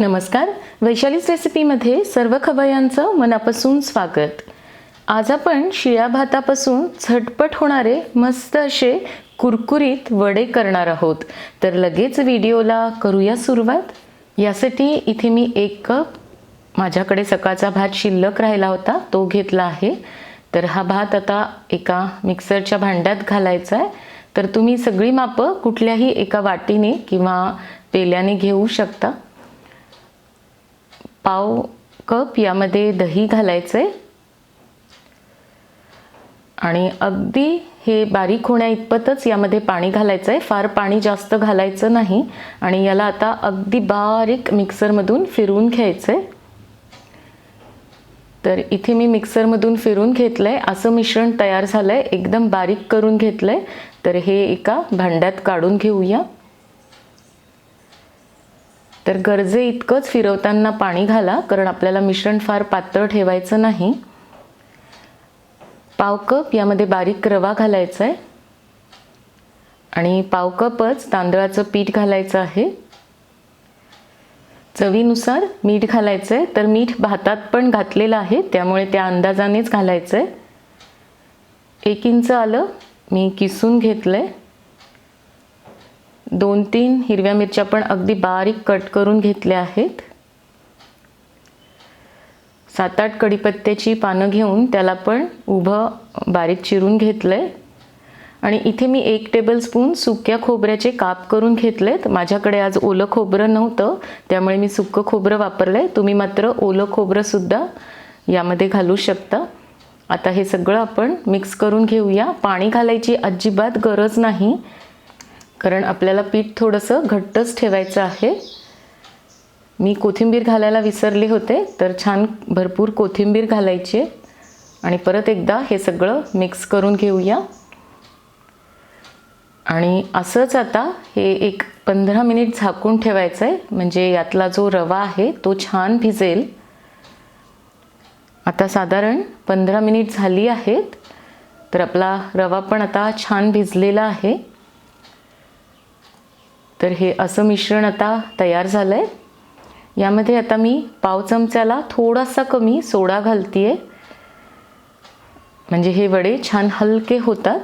नमस्कार. वैशालीच रेसिपीमध्ये सर्व खवयांचं मनापासून स्वागत. आज आपण शिळ्या भातापासून झटपट होणारे मस्त असे कुरकुरीत वडे करणार आहोत. तर लगेच व्हिडिओला करूया सुरुवात. यासाठी इथे मी एक कप माझ्याकडे सकाळचा भात शिल्लक राहिला होता तो घेतला आहे. तर हा भात आता एका मिक्सरच्या भांड्यात घालायचा आहे. तर तुम्ही सगळी मापं कुठल्याही एका वाटीने किंवा पेल्याने घेऊ शकता. पाव कप यामध्ये दही घालायचं आहे आणि अगदी हे बारीक होण्या इतपतच यामध्ये पाणी घालायचं आहे फार पाणी जास्त घालायचं नाही. आणि याला आता अगदी बारीक मिक्सरमधून फिरवून घ्यायचं आहे तर इथे मी मिक्सरमधून फिरून घेतलं आहे असं मिश्रण तयार झालं आहे एकदम बारीक करून घेतलं आहे तर हे एका भांड्यात काढून घेऊया. तर गरजे इतकंच फिरवताना पाणी घाला कारण आपल्याला मिश्रण फार पातळ ठेवायचं नाही. पाव कप यामध्ये बारीक रवा घालायचा आहे आणि पाव कपच तांदळाचं पीठ घालायचं आहे. चवीनुसार मीठ घालायचं आहे तर मीठ भातात पण घातलेलं आहे त्यामुळे त्या अंदाजानेच घालायचं आहे एक इंच आलं मी किसून घेतलं आहे दोन तीन हिरव्या मिरच्या पण अगदी बारीक कट करून घेतल्या आहेत. सात आठ कढीपत्त्याची पानं घेऊन त्याला पण उभं बारीक चिरून घेतलं आहे आणि इथे मी एक टेबलस्पून सुक्या खोबऱ्याचे काप करून घेतलेत. माझ्याकडे आज ओलं खोबरं नव्हतं त्यामुळे मी सुकं खोबरं वापरलं आहे तुम्ही मात्र ओलं खोबरंसुद्धा यामध्ये घालू शकता. आता हे सगळं आपण मिक्स करून घेऊया. पाणी घालायची अजिबात गरज नाही. कारण आपल्याला पीठ थोडंसं घट्टच ठेवायचं आहे. मी कोथिंबीर घालायला विसरले होते तर छान भरपूर कोथिंबीर घालायची आणि परत एकदा हे सगळं मिक्स करून घेऊया. आणि असंच आता हे एक पंधरा मिनिट झाकून ठेवायचं आहे म्हणजे यातला जो रवा आहे तो छान भिजेल. आता साधारण पंधरा मिनिट झाली आहेत तर आपला रवा पण आता छान भिजलेला आहे. तर हे असं मिश्रण आता तयार झालं आहे यामध्ये आता मी पाव चमच्याला थोडासा कमी सोडा घालते आहे म्हणजे हे वडे छान हलके होतात.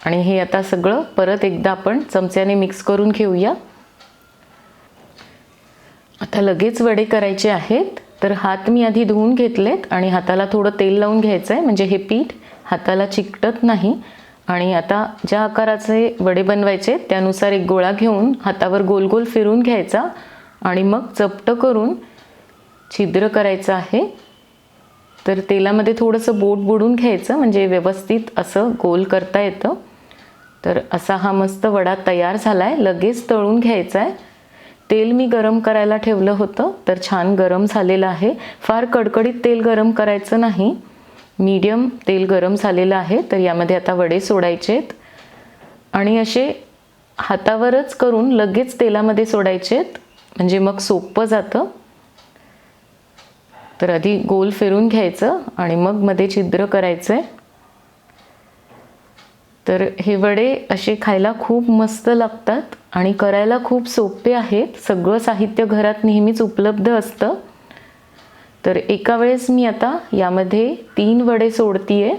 आणि हे आता सगळं परत एकदा आपण चमच्याने मिक्स करून घेऊया. आता लगेच वडे करायचे आहेत. तर हात मी आधी धुवून घेतलेत आणि हाताला थोडं तेल लावून घ्यायचं आहे म्हणजे हे पीठ हाताला चिकटत नाही. आणि आता ज्या आकाराचे वडे बनवायचे त्यानुसार एक गोळा घेऊन हातावर गोल गोल फिरून घ्यायचा आणि मग चपटं करून छिद्र करायचं आहे. तर तेलामध्ये थोडंसं बोट बुडून घ्यायचं म्हणजे व्यवस्थित असं गोल करता येतं. तर असा हा मस्त वडा तयार झाला आहे लगेच तळून घ्यायचा आहे तेल मी गरम करायला ठेवलं होतं तर छान गरम झालेलं आहे. फार कडकडीत तेल गरम करायचं नाही. मीडियम तेल गरम झालेलं आहे तर यामध्ये आता वडे सोडायचे आहेत. आणि असे हातावरच करून लगेच तेलामध्ये सोडायचे आहेत. म्हणजे मग सोपं जातं. तर आधी गोल फिरून घ्यायचं आणि मग मध्ये छिद्र करायचं आहे तर हे वडे असे खायला खूप मस्त लागतात आणि करायला खूप सोपे आहेत. सगळं साहित्य घरात नेहमीच उपलब्ध असतं. तर एका वेळेस मी आता यामध्ये तीन वडे सोडतीये.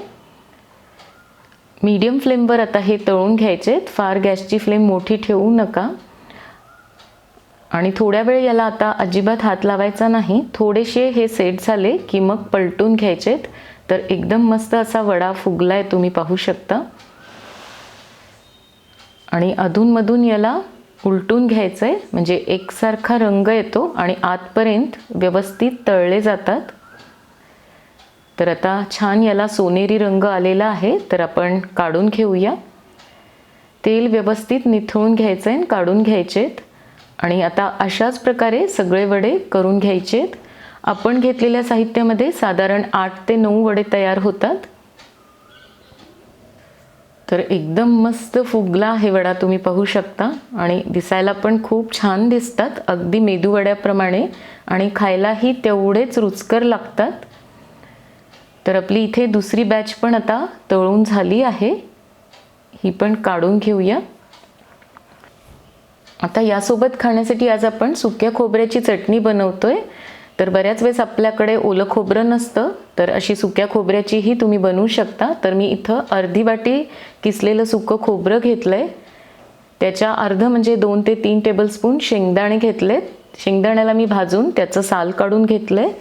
मीडियम फ्लेमवर आता हे तळून घ्यायचेत फार गॅसची फ्लेम मोठी ठेवू नका. आणि थोड्या वेळ याला आता अजिबात हात लावायचा नाही. थोडेसे हे सेट झाले की मग पलटून घ्यायचेत तर एकदम मस्त असा वडा फुगलाय तुम्ही पाहू शकता. आणि अधूनमधून याला उलटून घ्यायचं आहे म्हणजे एकसारखा रंग येतो आणि आतपर्यंत व्यवस्थित तळले जातात. तर आता छान याला सोनेरी रंग आलेला आहे तर आपण काढून घेऊया. तेल व्यवस्थित निथळून घ्यायचं आहे काढून घ्यायचेत. आणि आता अशाच प्रकारे सगळे वडे करून घ्यायचेत. आपण घेतलेल्या साहित्यामध्ये साधारण आठ ते नऊ वडे तयार होतात. तर एकदम मस्त फुगला आहे वडा तुम्ही पाहू शकता. आणि दिसायला पण खूप छान दिसतात. अगदी मेदूवड्याप्रमाणे आणि खायलाही तेवढेच रुचकर लागतात. तर आपली इथे दुसरी बॅच पण आता तळून झाली आहे. ही पण काढून घेऊया. आता यासोबत खाण्यासाठी आज आपण सुक्या खोबऱ्याची चटणी बनवतोय. तर बऱ्याच वेळेस आपल्याकडे ओलं खोबरं नसतं तर अशी सुक्या खोबऱ्याचीही तुम्ही बनवू शकता. तर मी इथं अर्धी वाटी किसलेलं सुकं खोबरं घेतलं आहे त्याच्या अर्ध म्हणजे दोन ते तीन टेबलस्पून शेंगदाणे घेतलेत. शेंगदाण्याला मी भाजून त्याचं साल काढून घेतलं आहे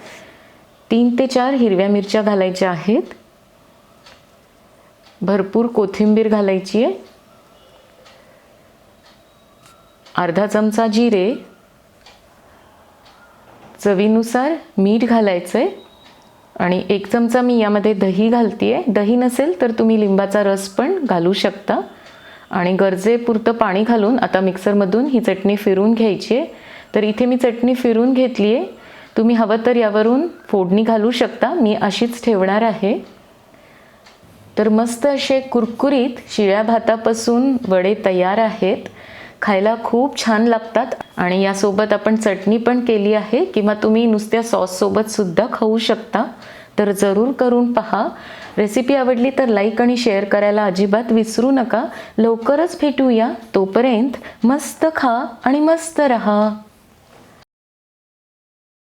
तीन ते चार हिरव्या मिरच्या घालायच्या आहेत. भरपूर कोथिंबीर घालायची आहे. अर्धा चमचा जिरे चवीनुसार मीठ घालायचं आहे आणि एक चमचा मी यामध्ये दही घालते आहे दही नसेल तर तुम्ही लिंबाचा रस पण घालू शकता. आणि गरजेपुरतं पाणी घालून आता मिक्सरमधून ही चटणी फिरून घ्यायची आहे. तर इथे मी चटणी फिरून घेतली आहे तुम्ही हवं तर यावरून फोडणी घालू शकता. मी अशीच ठेवणार आहे. तर मस्त असे कुरकुरीत शिळ्या भातापासून वडे तयार आहेत. खायला खूप छान लागतात. आणि यासोबत आपण चटणी पण केली आहे किंवा तुम्ही नुसत्या सॉससोबत सुद्धा खाऊ शकता. तर जरूर करून पहा. रेसिपी आवडली तर लाईक आणि शेअर करायला अजिबात विसरू नका. लवकरच भेटूया. तोपर्यंत मस्त खा आणि मस्त रहा.